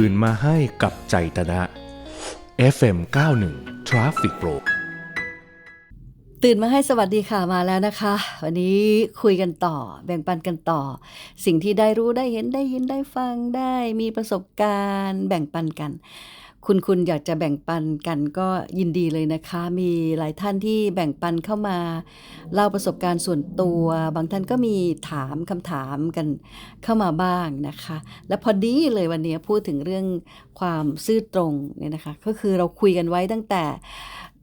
ตื่นมาให้กับใจตนะ FM 91 Traffic Pro ตื่นมาให้สวัสดีค่ะมาแล้วนะคะ วันนี้คุยกันต่อ แบ่งปันกันต่อ สิ่งที่ได้รู้ได้เห็นได้ยินได้ฟังได้มีประสบการณ์ แบ่งปันกัน คุณคุณอยากจะแบ่งปันกันก็ยินดีเลยนะคะ มีหลายท่านที่แบ่งปันเข้ามาเล่าประสบการณ์ส่วนตัว บางท่านก็มีถามคำถามกันเข้ามาบ้างนะคะ และพอดีเลยวันนี้พูดถึงเรื่องความซื่อตรงเนี่ยนะคะ ก็คือเราคุยกันไว้ตั้งแต่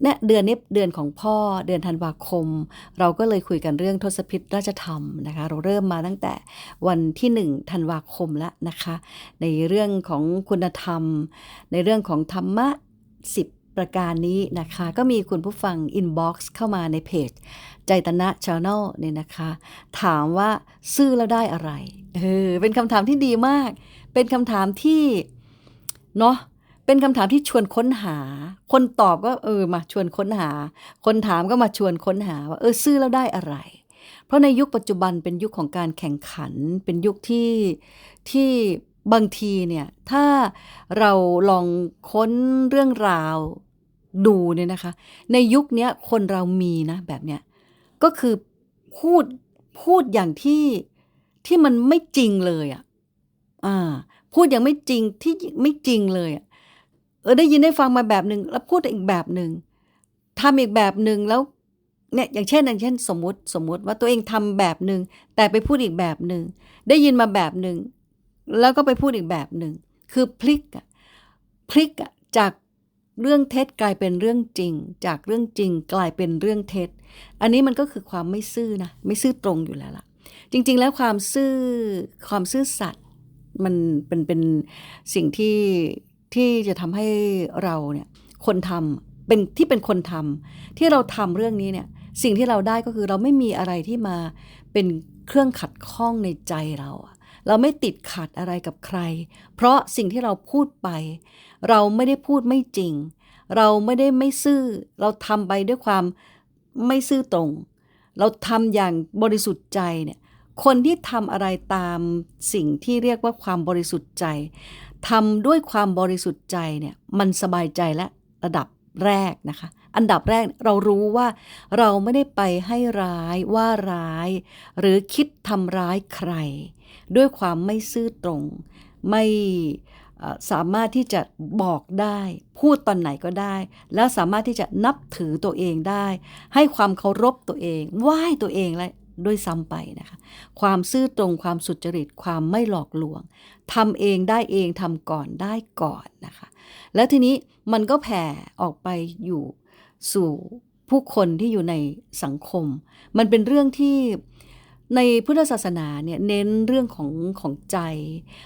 เนี่ยเดือนนี้เดือนของพ่อเดือนธันวาคม เราก็เลยคุยกันเรื่องทศพิธราชธรรมนะคะ เราเริ่มมาตั้งแต่วันที่หนึ่งธันวาคมแล้วนะคะ ในเรื่องของคุณธรรม ในเรื่องของธรรมะ10ประการนี้นะคะ ก็มีคุณผู้ฟังอินบ็อกซ์เข้ามาในเพจ ใจตนะชาแนลเนี่ยนะคะ ถามว่าซื้อแล้วได้อะไรเออเป็นคำถามที่ดีมาก เป็นคำถามที่เนาะ เป็นคำถามที่ชวนค้นหา คนตอบก็เออมาชวนค้นหา คนถามก็มาชวนค้นหาว่าเออซื้อแล้วได้อะไร เพราะในยุคปัจจุบันเป็นยุคของการแข่งขัน เป็นยุคที่ที่บางทีเนี่ยถ้าเราลองค้นเรื่องราวดูเนี่ยนะคะ ในยุคนี้คนเรามีนะแบบเนี้ยก็คือพูดพูดอย่างที่ที่มันไม่จริงเลยอะ่ะอ่าพูดอย่างไม่จริงที่ไม่จริงเลยอะ่ะ เออได้ยินได้ฟังมาแบบหนึ่งแล้วพูดอีกแบบหนึ่งทำอีกแบบหนึ่งแล้วเนี่ยอย่างเช่นอย่างเช่น สมมติสมมติว่าตัวเองทำแบบหนึ่งแต่ไปพูดอีกแบบหนึ่งได้ยินมาแบบหนึ่งแล้วก็ไปพูดอีกแบบหนึ่งคือพลิกอะพลิกอะจากเรื่องเท็จกลายเป็นเรื่องจริง จากเรื่องจริงกลายเป็นเรื่องเท็จ อันนี้มันก็คือความไม่ซื่อนะไม่ซื่อตรงอยู่แล้วล่ะ จริง ๆ แล้วความซื่อความซื่อสัตย์มันเป็นเป็นสิ่งที่ ที่จะทำให้เราเนี่ยคนทำเป็นที่เป็นคนทำที่เราทำเรื่องนี้เนี่ยสิ่งที่เราได้ก็คือเราไม่มีอะไรที่มาเป็นเครื่องขัดข้องในใจเรา เราไม่ติดขัดอะไรกับใคร เพราะสิ่งที่เราพูดไป เราไม่ได้พูดไม่จริง เราไม่ได้ไม่ซื่อ เราทำไปด้วยความไม่ซื่อตรง เราทำอย่างบริสุทธิ์ใจเนี่ย คนที่ทำอะไรตามสิ่งที่เรียกว่าความบริสุทธิ์ใจทำด้วยความบริสุทธิ์ใจเนี่ยมันสบายใจและระดับแรกนะคะ อันดับแรกเรารู้ว่าเราไม่ได้ไปให้ร้ายว่าร้าย หรือคิดทำร้ายใคร ด้วยความไม่ซื่อตรง ไม่สามารถที่จะบอกได้ พูดตอนไหนก็ได้ แล้วสามารถที่จะนับถือตัวเองได้ ให้ความเคารพตัวเองไหว้ตัวเองและ ด้วยซ้ำไปนะคะ ความซื่อตรงความสุจริตความไม่หลอกลวงทำเองได้เองทำก่อนได้ก่อนนะคะ แล้วทีนี้มันก็แผ่ออกไปอยู่สู่ผู้คนที่อยู่ในสังคม มันเป็นเรื่องที่ในพุทธศาสนาเนี่ยเน้นเรื่องของของใจ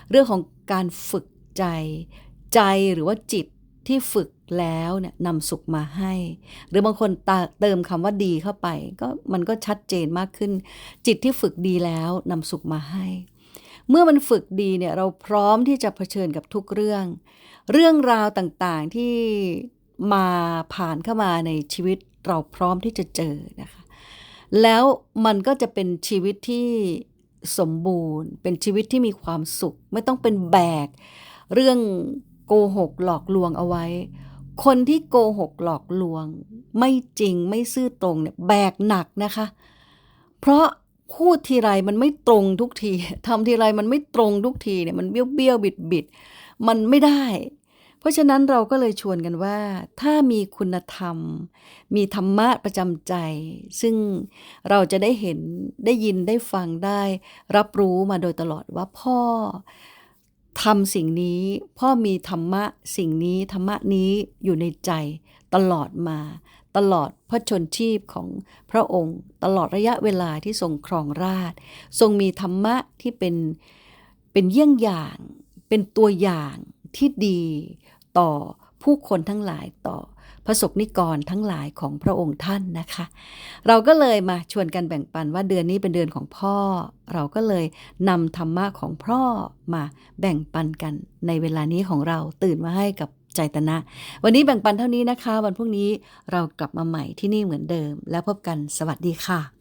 เรื่องของการฝึกใจ ใจหรือว่าจิต ที่ฝึกแล้วเนี่ยนำสุขมาให้ หรือบางคนเติมคำว่าดีเข้าไป ก็มันก็ชัดเจนมากขึ้น จิตที่ฝึกดีแล้วนำสุขมาให้ เมื่อมันฝึกดีเนี่ยเราพร้อมที่จะเผชิญกับทุกเรื่อง เรื่องราวต่างๆที่มาผ่านเข้ามาในชีวิตเราพร้อมที่จะเจอนะคะ แล้วมันก็จะเป็นชีวิตที่สมบูรณ์ เป็นชีวิตที่มีความสุข ไม่ต้องเป็นแบก เรื่อง โกหกหลอกลวงเอาไว้ คนที่โกหกหลอกลวง ไม่จริงไม่ซื่อตรงเนี่ยแบกหนักนะคะ เพราะพูดทีไรมันไม่ตรงทุกทีทำทีไรมันไม่ตรงทุกทีเนี่ยมันเบี้ยวเบี้ยวบิดบิดมันไม่ได้ เพราะฉะนั้นเราก็เลยชวนกันว่า ถ้ามีคุณธรรม มีธรรมะประจำใจ ซึ่งเราจะได้เห็นได้ยินได้ฟังได้ รับรู้มาโดยตลอดว่าพ่อ ทำสิ่งนี้พ่อมีธรรมะสิ่งนี้ธรรมะนี้อยู่ในใจ ตลอดมา ตลอดพระชนชีพของพระองค์ ตลอดระยะเวลาที่ทรงครองราช ทรงมีธรรมะที่เป็นเป็นเยี่ยงอย่าง เป็นตัวอย่างที่ดีต่อผู้คนทั้งหลายต่อ พระสกนิกรทั้งหลายของพระองค์ท่านนะคะ เราก็เลยมาชวนกันแบ่งปันว่าเดือนนี้เป็นเดือนของพ่อ เราก็เลยนำธรรมะของพ่อมาแบ่งปันกันในเวลานี้ของเราตื่นมาให้กับใจตนะ วันนี้แบ่งปันเท่านี้นะคะ วันพรุ่งนี้เรากลับมาใหม่ที่นี่เหมือนเดิม แล้วพบกันสวัสดีค่ะ